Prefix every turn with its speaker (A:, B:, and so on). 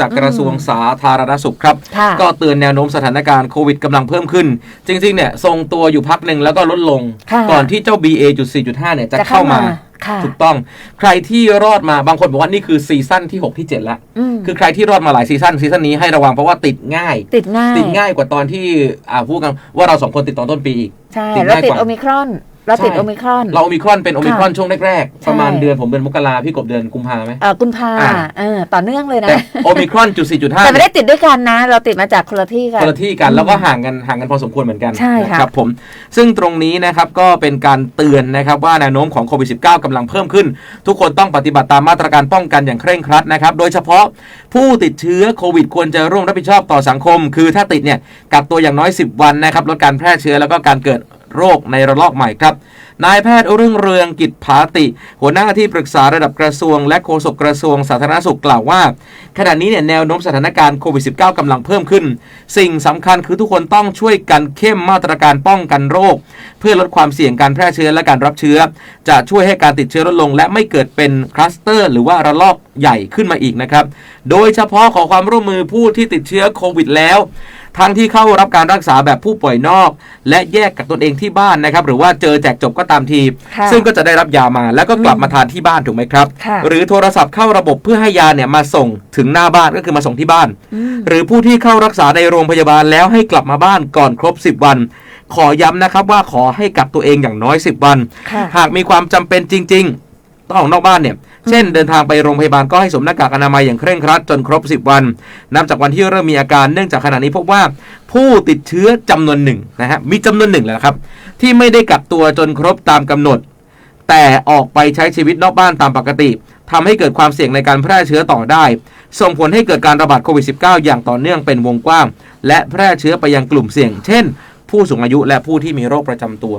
A: จากกระทรวงสาธารณสุขครับ
B: ค่ะ
A: ก็เตือนแนวโน้มสถานการณ์โควิดกำลังเพิ่มขึ้น จริง ๆ เนี่ยทรงตัวอยู่พักหนึ่งแล้วก็ลดลง
B: ค่ะ
A: ก่อนที่เจ้า BA.4.5 เนี่ยจะเข้ามา
B: ค่ะ
A: ถูกต้องใครที่รอดมาบางคนบอกว่านี่คือซีซั่นที่ 6 ที่ 7 แล้ว
B: ม
A: คือใครที่รอดมาหลายซีซั่นซีซั่นนี้ให้ระวังเพราะว่าติดง่าย
B: ติดง่าย
A: ติดง่ายกว่าตอนที่อ่าพูดกันว่าเราสองคนติดตอนต้นปีอีก
B: ใช่
A: ติด
B: เรา
A: ง่าย
B: ติด
A: กว่า
B: โอมิครอน เราติด
A: ใช่
B: โอมิครอน
A: เราโอมิครอนเป็นโอมิครอนช่วงแรกๆประมาณ
B: ใช่
A: เดือนผมเดือนมกราพี่กบเดือนกุมภาไหม
B: เอ่อกุมภา
A: อ่า
B: เออต่อเนื่องเลยนะ
A: แต่โอมิครอนจุดสี่จุดห้า
B: แต่ไม่ได้ติดด้วยกันนะ เราติดมาจากคนละที่กัน
A: คนละที่กันแล้วก็ห่างกันห่างกันพอสมควรเหมือนกัน
B: ใช่ค่ะ
A: นะครับผมซึ่งตรงนี้นะครับก็เป็นการเตือนนะครับว่าแนวโน้มของโควิด -19 กำลังเพิ่มขึ้น ทุกคนต้องปฏิบัติตามมาตรการป้องกันอย่างเคร่งครัดนะครับโดยเฉพาะผู้ติดเชื้อโควิดควรจะร่วมรับผิดชอบต่อสังคม คือถ้าติดเนี่ยกักตัวอย่างน้อย 10 วันนะครับลดการแพร่เชื้อแล้วก็การเกิด โรคในระลอกใหม่ครับ นายแพทย์รุ่งเรืองกิจภาติ หัวหน้าที่ปรึกษาระดับกระทรวง และโฆษกกระทรวงสาธารณสุขกล่าวว่า ขณะนี้เนี่ยแนวโน้มสถานการณ์โควิด -19 กำลังเพิ่มขึ้น สิ่งสำคัญคือทุกคนต้องช่วยกันเข้มมาตรการป้องกันโรค เพื่อลดความเสี่ยงการแพร่เชื้อและการรับเชื้อ จะช่วยให้การติดเชื้อลดลง และไม่เกิดเป็นคลัสเตอร์ หรือว่าระลอกใหญ่ขึ้นมาอีกนะครับ โดยเฉพาะขอความร่วมมือผู้ที่ติดเชื้อโควิดแล้ว ทั้งที่เข้ารับการรักษาแบบผู้ป่วยนอก และแยกกับตนเองที่บ้านนะครับหรือว่าเจอแจกจบก็ตามที
B: ค่ะ
A: ซึ่งก็จะได้รับยามาแล้วก็กลับมาทานที่บ้านถูกไหมครับ
B: ค่ะ
A: หรือโทรศัพท์เข้าระบบเพื่อให้ยาเนี่ยมาส่งถึงหน้าบ้านก็คือมาส่งที่บ้าน
B: อืม
A: หรือผู้ที่เข้ารักษาในโรงพยาบาลแล้วให้กลับมาบ้านก่อนครบ 10 วัน ขอย้ำนะครับว่าขอให้กักตัวเองอย่างน้อย 10 วัน
B: ค่ะ
A: หากมีความจำเป็นจริง ๆ ต้องออกนอกบ้านเนี่ย เช่นเดินทางไปโรงพยาบาลก็ให้สวมหน้ากากอนามัยอย่างเคร่งครัดจนครบ 10 วัน นับจากวันที่เริ่มมีอาการเนื่องจากขณะนี้พบว่า ผู้ติดเชื้อจำนวนหนึ่งนะฮะมีจำนวนหนึ่งแหละครับ ที่ไม่ได้กักตัวจนครบตามกำหนด แต่ออกไปใช้ชีวิตนอกบ้านตามปกติทำให้เกิดความเสี่ยงในการแพร่เชื้อต่อได้ ส่งผลให้เกิดการระบาดโควิด -19 อย่างต่อเนื่องเป็นวงกว้าง และแพร่เชื้อไปยังกลุ่มเสี่ยง เช่น ผู้สูงอายุและผู้ที่มีโรคประจำตัว